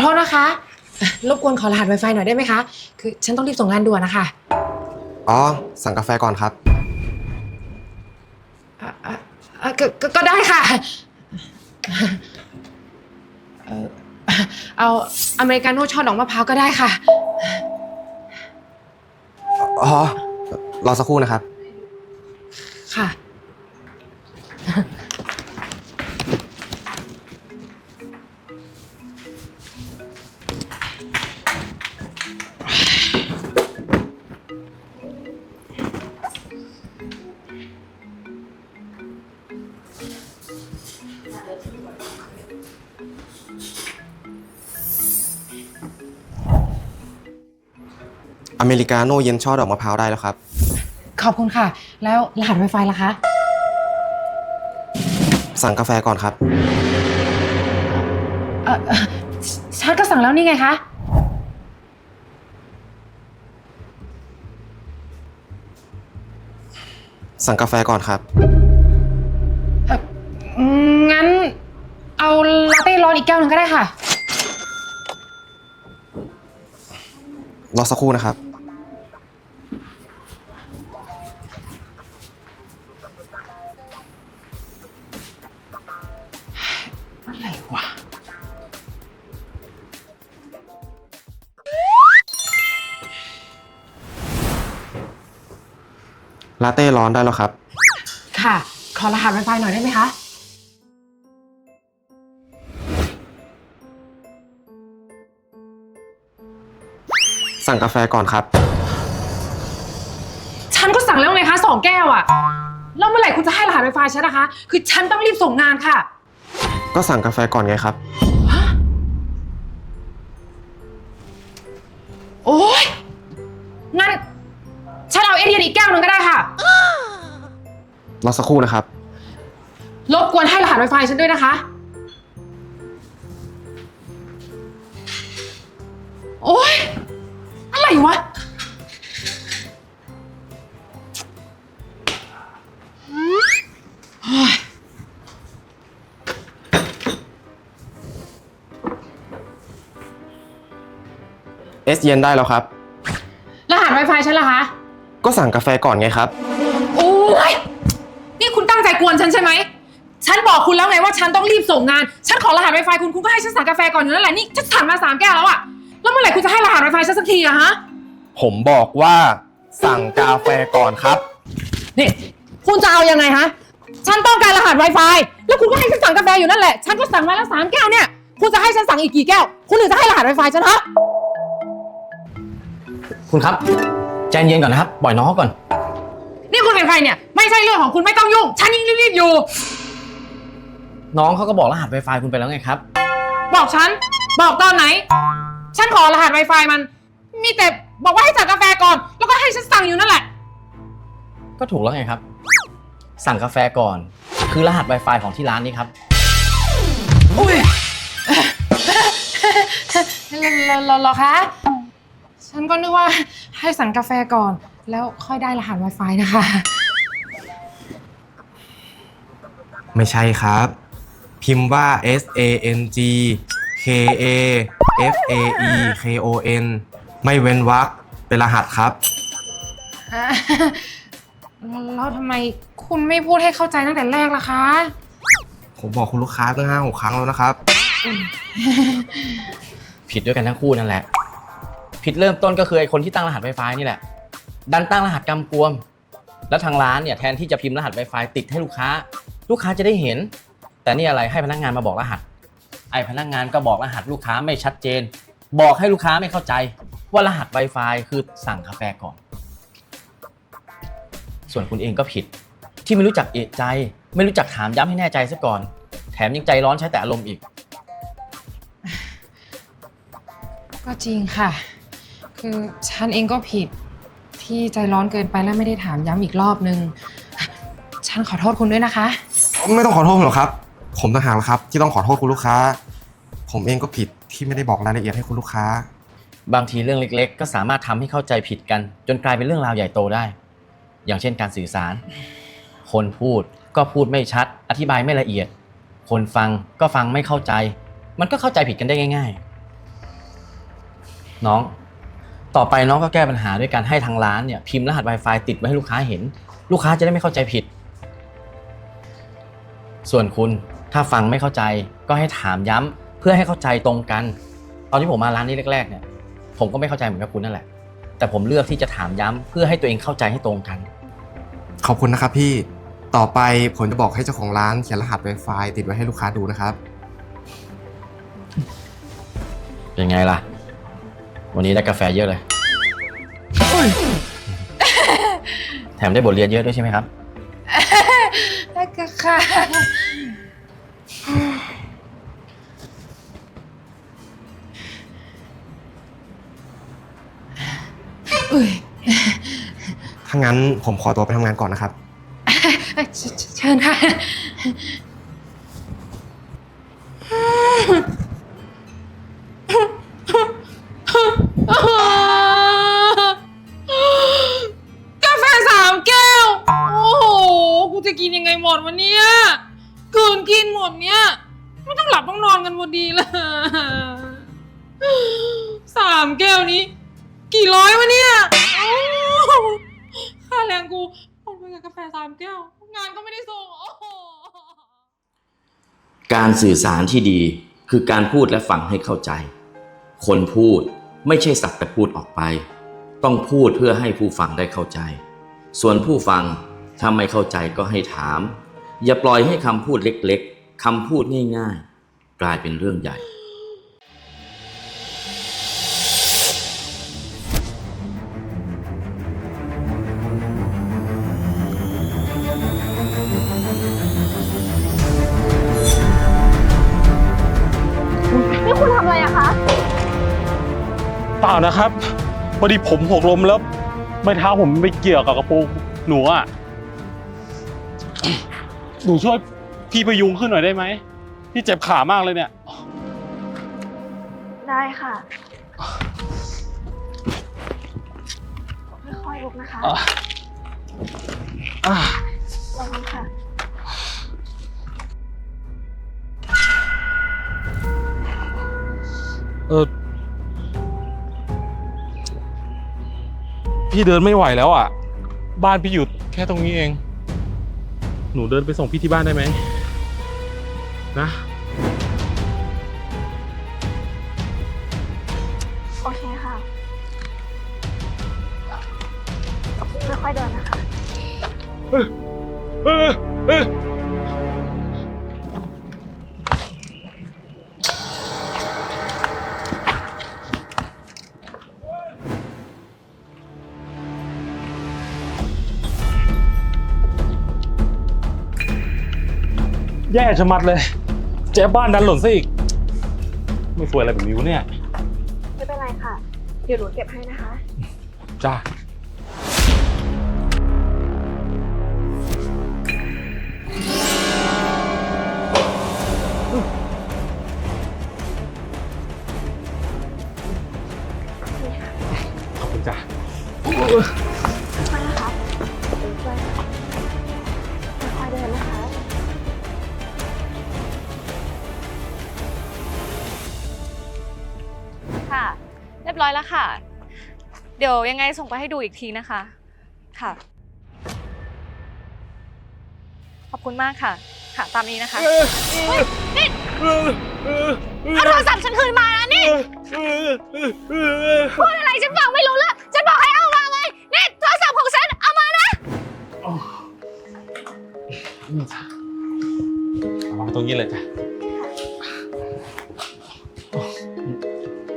โทษนะคะเอ่อรบกวนขอรหัส Wi-Fi หน่อยได้ไหมคะ คือฉันต้องรีบส่งงานด่วนนะคะอ๋อ สั่งกาแฟก่อนครับ อะอะอะก็ก็ก็ได้ค่ะเอ่อเอาอเมริกาโน่ช่อดอกมะพร้าวก็ได้ค่ะ อ๋อ รอสักครู่นะครับ ค่ะ อเมริกาโน่เย็นช่อดอกมะพร้าวได้แล้วครับ ขอบคุณค่ะ แล้วรหัส Wi-Fi ล่ะคะ สั่งกาแฟก่อนครับ เอ่อเอ่อฉันก็สั่งแล้วนี่ไงคะ สั่งกาแฟก่อนครับเอ่ออืมงั้น เอาลาเต้ร้อนอีกแก้วหนึ่งก็ได้ค่ะ รอสักครู่นะครับ ลาเต้ร้อนได้แล้วครับ ค่ะ ขอรหัส Wi-Fi หน่อยได้ไหมคะ สั่งกาแฟก่อนครับ ฉันก็สั่งแล้วไงคะสองแก้วอะแล้วเมื่อไหร่คุณจะให้รหัส Wi-Fi ฉันนะคะ คือฉันต้องรีบส่งงานค่ะก็สั่งกาแฟก่อนไงครับ ฮะโอ๊ยงั้น ฉันเอาเอเดียนอีกแก้วหนึ่งก็ได้ค่ะ รอสักครู่นะครับ รบกวนให้รหัส Wi-Fi ฉันด้วยนะคะ โอ๊ย อะไรวะ เอสเย็นได้แล้วครับ รหัส Wi-Fi ฉันล่ะคะ ก็สั่งกาแฟก่อนไงครับ โอ๊ยนี่คุณตั้งใจกวนฉันใช่ไหม ฉันบอกคุณแล้วไงว่าฉันต้องรีบส่งงาน ฉันขอรหัส Wi-Fi คุณ คุณก็ให้ฉันสั่งกาแฟก่อนอยู่นั่นแหละ นี่ฉันสั่งมาสามแก้วแล้วอะแล้วเมื่อไหร่คุณจะให้รหัส Wi-Fi ฉันสักทีอะฮะ ผมบอกว่าสั่งกาแฟก่อนครับ นี่ คุณจะเอายังไงฮะ ฉันต้องการรหัส Wi-Fi แล้วคุณก็ให้ฉันสั่งกาแฟอยู่นั่นแหละ ฉันก็สั่งมาแล้วสามแก้วเนี่ย คุณจะให้ฉันสั่งอีกกี่แก้ว คุณถึงจะให้รหัส Wi-Fi ฉันฮะ คุณครับ ใจเย็นก่อนนะครับ ปล่อยน้องเขาก่อน นี่คุณเป็นใครเนี่ย ไม่ใช่เรื่องของคุณไม่ต้องยุ่ง ฉันยิ่งรีบๆอยู่ น้องเขาก็บอกรหัส Wi-Fi คุณไปแล้วไงครับ บอกฉัน บอกตอนไหน ฉันขอรหัส Wi-Fi มัน มีแต่บอกว่าให้สั่งกาแฟก่อน แล้วก็ให้ฉันสั่งอยู่นั่นแหละ ก็ถูกแล้วไงครับ สั่งกาแฟก่อน คือรหัส Wi-Fi ของที่ร้านนี้ครับ อุ้ย รอรอรอคะ ฉันก็นึกว่าให้สั่งกาแฟก่อน แล้วค่อยได้รหัส Wi-Fi นะคะ ไม่ใช่ครับ พิมพ์ว่า S A N G K A F A E K O N ไม่เว้นวรรคเป็นรหัสครับ อะแล้วทำไมคุณไม่พูดให้เข้าใจตั้งแต่แรกล่ะคะ ผมบอกคุณลูกค้าตั้งห้าหกครั้งแล้วนะครับ ผิดด้วยกันทั้งคู่นั่นแหละ ผิดเริ่มต้นก็คือไอ้คนที่ตั้งรหัส Wi-Fi นี่แหละ ดันตั้งรหัสกำกวม แล้วทางร้านเนี่ยแทนที่จะพิมพ์รหัส Wi-Fi ติดให้ลูกค้า ลูกค้าจะได้เห็น แต่นี่อะไรให้พนักงานมาบอกรหัส ไอ้พนักงานก็บอกรหัสลูกค้าไม่ชัดเจน บอกให้ลูกค้าไม่เข้าใจ ว่ารหัส Wi-Fi คือสั่งกาแฟก่อน ส่วนคุณเองก็ผิด ที่ไม่รู้จักเอะใจ ไม่รู้จักถามย้ำให้แน่ใจซะก่อน แถมยังใจร้อนใช้แต่อารมณ์อีก ก็จริงค่ะ คือฉันเองก็ผิดที่ใจร้อนเกินไปและไม่ได้ถามย้ำอีกรอบนึง ฉันขอโทษคุณด้วยนะคะ ไม่ต้องขอโทษผมหรอกครับ ผมต่างหากแล้วครับ ที่ต้องขอโทษคุณลูกค้า ผมเองก็ผิดที่ไม่ได้บอกรายละเอียดให้คุณลูกค้า บางทีเรื่องเล็ก ๆ ก็สามารถทำให้เข้าใจผิดกัน จนกลายเป็นเรื่องราวใหญ่โตได้ อย่างเช่นการสื่อสาร คนพูดก็พูดไม่ชัด อธิบายไม่ละเอียด คนฟังก็ฟังไม่เข้าใจ มันก็เข้าใจผิดกันได้ง่ายน้อง ต่อไปน้องก็แก้ปัญหาด้วยการให้ทางร้านเนี่ยพิมพ์รหัส Wi-Fi ติดไว้ให้ลูกค้าเห็น ลูกค้าจะได้ไม่เข้าใจผิด ส่วนคุณถ้าฟังไม่เข้าใจก็ให้ถามย้ำเพื่อให้เข้าใจตรงกัน ตอนที่ผมมาร้านนี้แรกๆเนี่ยผมก็ไม่เข้าใจเหมือนกับคุณนั่นแหละ แต่ผมเลือกที่จะถามย้ำเพื่อให้ตัวเองเข้าใจให้ตรงกัน ขอบคุณนะครับพี่ต่อไปผมจะบอกให้เจ้าของร้านเขียนรหัส Wi-Fi ติดไว้ให้ลูกค้าดูนะครับ เป็นไงล่ะ วันนี้ได้กาแฟเยอะเลย แถมได้บทเรียนเยอะด้วยใช่ไหมครับ ได้ก็ค่ะอุ้ยถ้างั้นผมขอตัวไปทำงานก่อนนะครับ เชเชิญค่ะ สื่อสารที่ดีคือการพูดและฟังให้เข้าใจ คนพูดไม่ใช่สักแต่พูดออกไป ต้องพูดเพื่อให้ผู้ฟังได้เข้าใจ ส่วนผู้ฟังถ้าไม่เข้าใจก็ให้ถาม อย่าปล่อยให้คำพูดเล็กๆคำพูดง่าย ๆ กลายเป็นเรื่องใหญ่ เปล่านะครับพอดีผมหกล้มแล้วไม้เท้าผมไปเกี่ยวกับกระโปรงหนูอะหนูช่วยพี่ประยุงขึ้นหน่อยได้ไหมพี่เจ็บขามากเลยเนี่ย ได้ค่ะ ค่อยๆลุกนะคะอะอะระวังค่ะ เออ พี่เดินไม่ไหวแล้วอะ บ้านพี่อยู่แค่ตรงนี้เอง หนูเดินไปส่งพี่ที่บ้านได้ไหม นะ โอเคค่ะค่อยๆเดินนะคะ เออเออ แย่ชะมัดเลย เจ๊บ้านดันหล่นซะอีก ไม่สวยอะไรแบบนี้วะเนี่ย ไม่เป็นไรค่ะ เดี๋ยวหนูเก็บให้นะคะ จ้า เดี๋ยวยังไงส่งไปให้ดูอีกทีนะคะ ค่ะ ขอบคุณมากค่ะ ค่ะ ตามนี้นะคะเอาโทรศัพท์ฉันคืนมานะนี่ พูดอะไรฉันฟังไม่รู้เรื่องฉันบอกให้เอามาไง นี่โทรศัพท์ของฉัน เอามานะ เอาวาตรงนี้เลยจ้ะ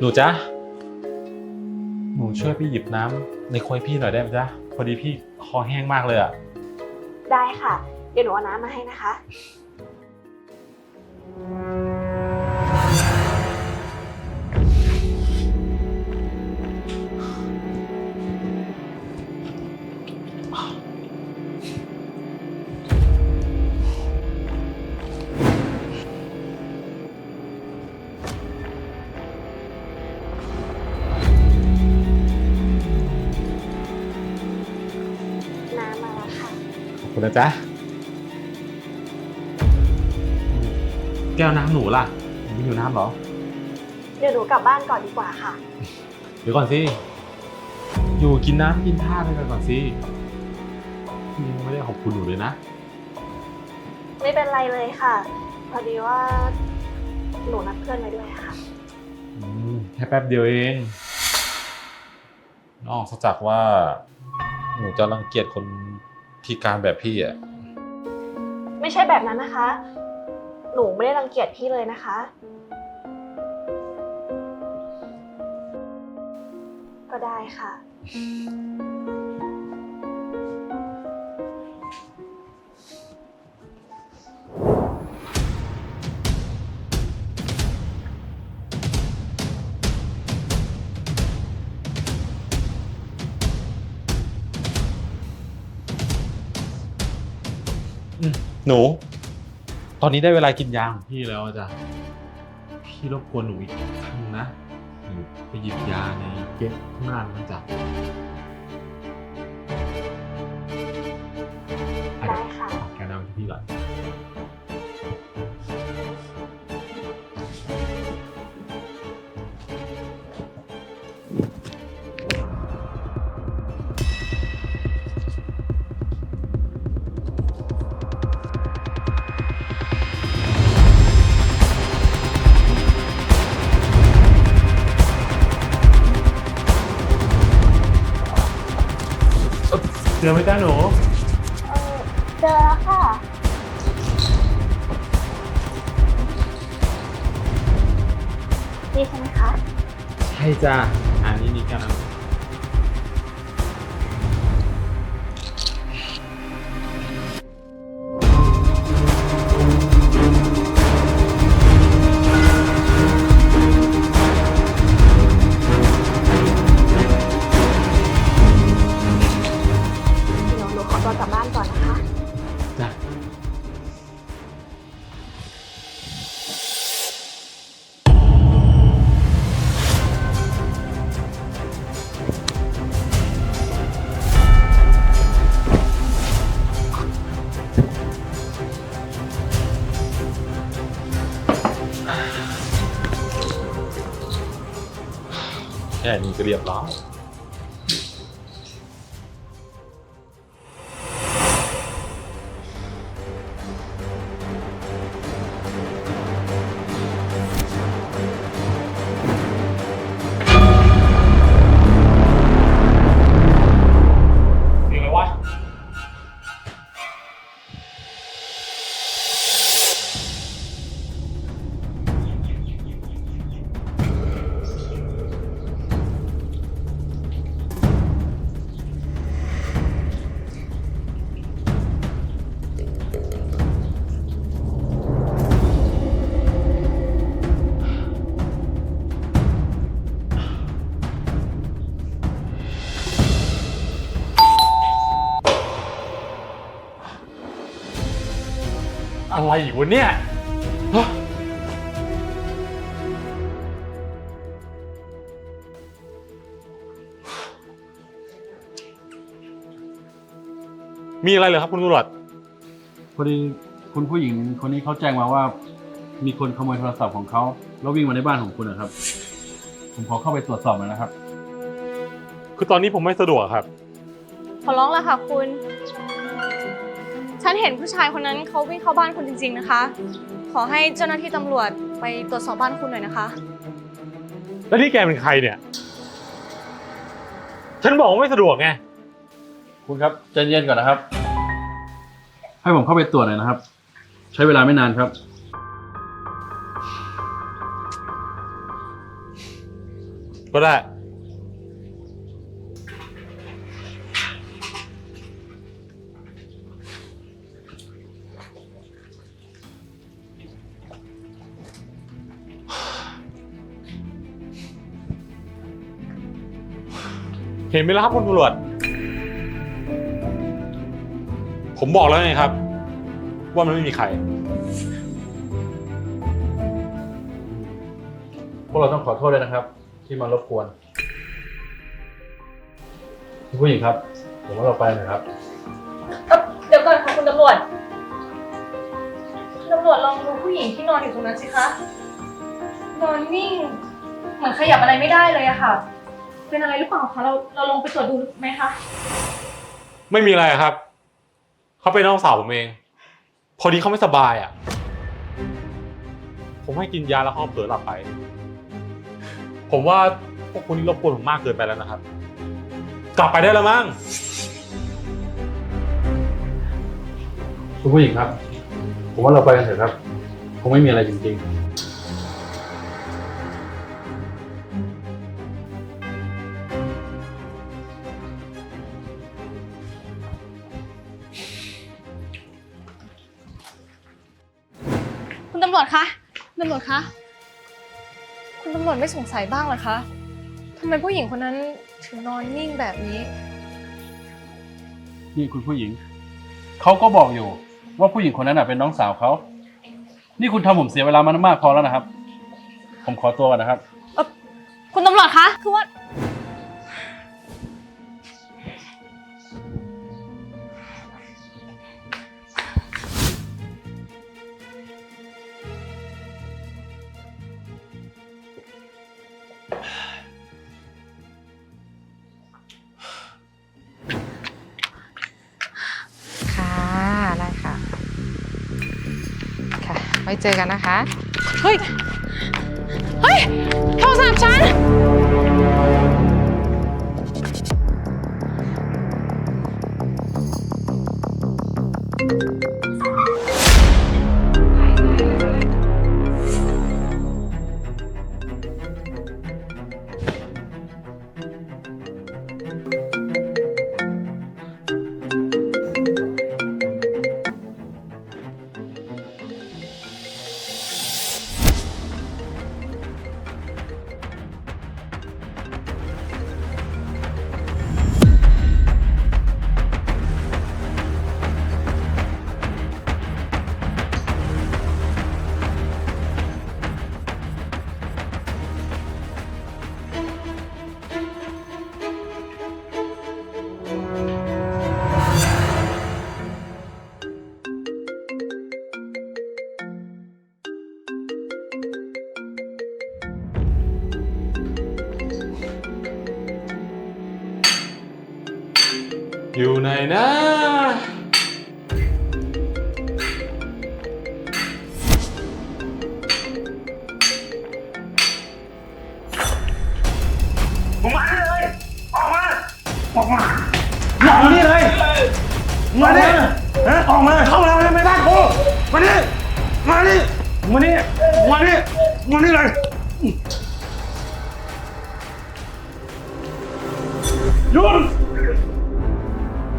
หนูจ๊ะ ช่วยพี่หยิบน้ำในครัวให้พี่หน่อยได้ไหมจ๊ะ พอดีพี่คอแห้งมากเลยอะ ได้ค่ะ เดี๋ยวหนูเอาน้ำมาให้นะคะ คุณนะจ๊ะ แก้วน้ำหนูล่ะหนูไม่อยู่น้ำเหรอ เดี๋ยวหนูกลับบ้านก่อนดีกว่าค่ะ เดี๋ยวก่อนสิ อยู่กินน้ำกินท่าด้วยกันก่อนสิพี่ยังไม่ได้ขอบคุณหนูเลยนะ ไม่เป็นไรเลยค่ะ พอดีว่าหนูนัดเพื่อนไว้ด้วยค่ะ อืมแค่แป๊บเดียวเองนอกจากว่า หนูจะรังเกียจคน ที่การแบบพี่อะ ไม่ใช่แบบนั้นนะคะ หนูไม่ได้รังเกียจพี่เลยนะคะ ก็ได้ค่ะ หนู ตอนนี้ได้เวลากินยาของพี่แล้วอะจ้ะพี่รบกวนหนูอีกครั้งนะหนูไปหยิบยาในเก๊ะข้างหน้ามันจ้ะ อไหมจ้าหนู เออเจอแล้วค่ะนี่ใช่ไหมคะ ใช่จ้าอันนี้นี่กันเแค่นี้ก็เรียบร้อย อะไรอยู่วะเนี่ยฮะมีอะไรเหรอครับคุณตำรวจพอดีคุณผู้หญิงคนนี้เขาแจ้งมาว่า มีคนขโมยโทรศัพท์ของเขาแล้ววิ่งมาในบ้านของคุณนะครับ ผมขอเข้าไปตรวจสอบหน่อยนะครับ คือตอนนี้ผมไม่สะดวกครับ ขอร้องแล้วค่ะคุณ ฉันเห็นผู้ชายคนนั้นเขาวิ่งเข้าบ้านคุณจริง ๆนะคะ ขอให้เจ้าหน้าที่ตำรวจไปตรวจสอบบ้านคุณหน่อยนะคะ แล้วนี่แกเป็นใครเนี่ย ฉันบอกว่าไม่สะดวกไง คุณครับใจเย็นก่อนนะครับ ให้ผมเข้าไปตรวจหน่อยนะครับ ใช้เวลาไม่นานครับ ก็ได้ เห็นไหมล่ะครับคุณตำรวจ ผมบอกแล้วไงครับ ว่ามันไม่มีใคร พวกเราต้องขอโทษด้วยนะครับ ที่มารบกวนคุณผู้หญิงครับผมว่าเราไปหน่อยครับเดี๋ยวก่อนค่ะคุณตำรวจ คุณตำรวจลองดูผู้หญิงที่นอนอยู่ตรงนั้นสิคะ นอนนิ่ง เหมือนขยับอะไรไม่ได้เลยอะค่ะ เป็นอะไรหรือเปล่าคะเราเราลงไปตรวจดูไหมคะไม่มีอะไรครับ เขาเป็นน้องสาวผมเอง พอดีเขาไม่สบายอะ ผมให้กินยาแล้วเขาเผลอหลับไป ผมว่าพวกคุณนี่รบกวนผมมากเกินไปแล้วนะครับ กลับไปได้แล้วมั้ง คุณผู้หญิงครับ ผมว่าเราไปกันเถอะครับ คงไม่มีอะไรจริง คุณตำรวจคะคุณตำรวจคะ คุณตำรวจไม่สงสัยบ้างเหรอคะทำไมผู้หญิงคนนั้นถึงนอนนิ่งแบบนี้ๆนี่คุณผู้หญิง เขาก็บอกอยู่ ว่าผู้หญิงคนนั้นน่ะเป็นน้องสาวเขา นี่คุณทำผมเสียเวลามามากพอแล้วนะครับ ผมขอตัวก่อนนะครับ คุณตำรวจคะ คือว่า ไว้เจอกันนะคะ เฮ้ย เฮ้ย โทรศัพท์ฉัน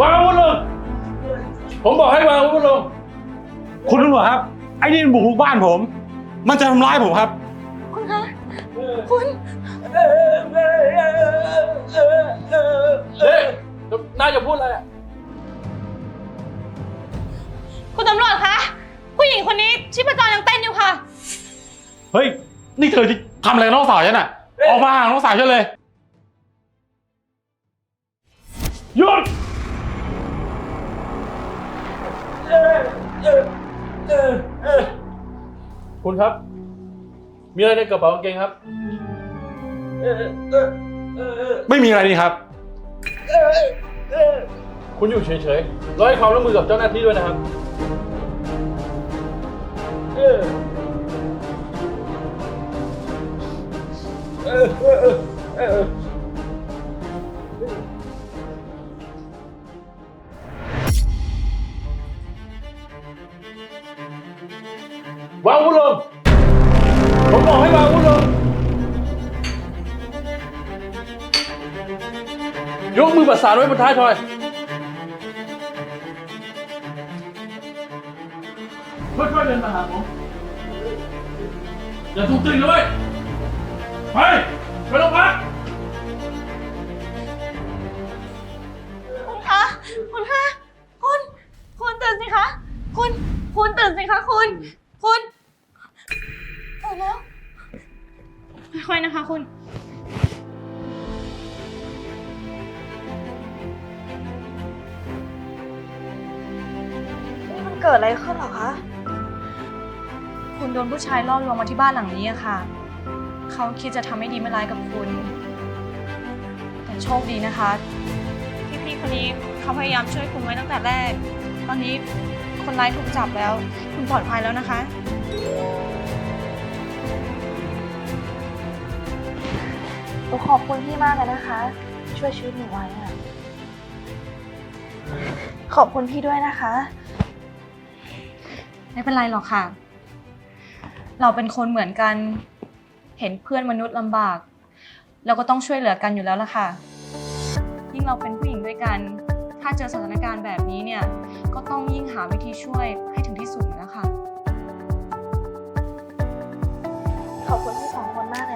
วางอาวุธลง ผมบอกให้วางอาวุธลง คุณตำรวจครับ ไอ้นี่มันบุกรุกบ้านผม มันจะทำร้ายผมครับ คุณคะ คุณ เฮ้ยนายจะพูดอะไรอะ คุณตำรวจคะ ผู้หญิงคนนี้ชีพจรยังเต้นอยู่ค่ะ เฮ้ย นี่เธอที่ทำอะไรกับน้องสาวฉันอะ ออกมาหาน้องสาวฉันเลย หยุด คุณครับ มีอะไรในกระเป๋ากางเกงครับ ไม่มีอะไรนี่ครับ คุณอยู่เฉยๆแล้วให้ความร่วมมือกับเจ้าหน้าที่ด้วยนะครับ สานไว้บนท้ายทอย ค่อยๆเดินมาหาผม อย่าถูกตึงเลยไป ไปโรงพัก คุณคะ คุณคะ คุณ คุณตื่นสิคะ คุณ คุณตื่นสิคะคุณ คุณตื่นแล้ว ค่อยๆนะคะคุณ เกิดอะไรขึ้นเหรอคะ คุณโดนผู้ชายล่อลวงมาที่บ้านหลังนี้อะค่ะ เขาคิดจะทำให้ดีไม่ร้ายกับคุณโชคดีนะคะ ที่พี่คนนี้เขาพยายามช่วยคุณไว้ตั้งแต่แรก ตอนนี้คนร้ายถูกจับแล้ว คุณปลอดภัยแล้วนะคะ หนูขอบคุณพี่มากเลยนะคะ ช่วยชีวิตหนูไว้อะขอบคุณพี่ด้วยนะคะ ไม่เป็นไรหรอกค่ะ เราเป็นคนเหมือนกัน เห็นเพื่อนมนุษย์ลำบาก เราก็ต้องช่วยเหลือกันอยู่แล้วล่ะค่ะ ยิ่งเราเป็นผู้หญิงด้วยกัน ถ้าเจอสถานการณ์แบบนี้เนี่ย ก็ต้องยิ่งหาวิธีช่วยให้ถึงที่สุดแล้วค่ะ ขอบคุณทั้งสองคนมากเลย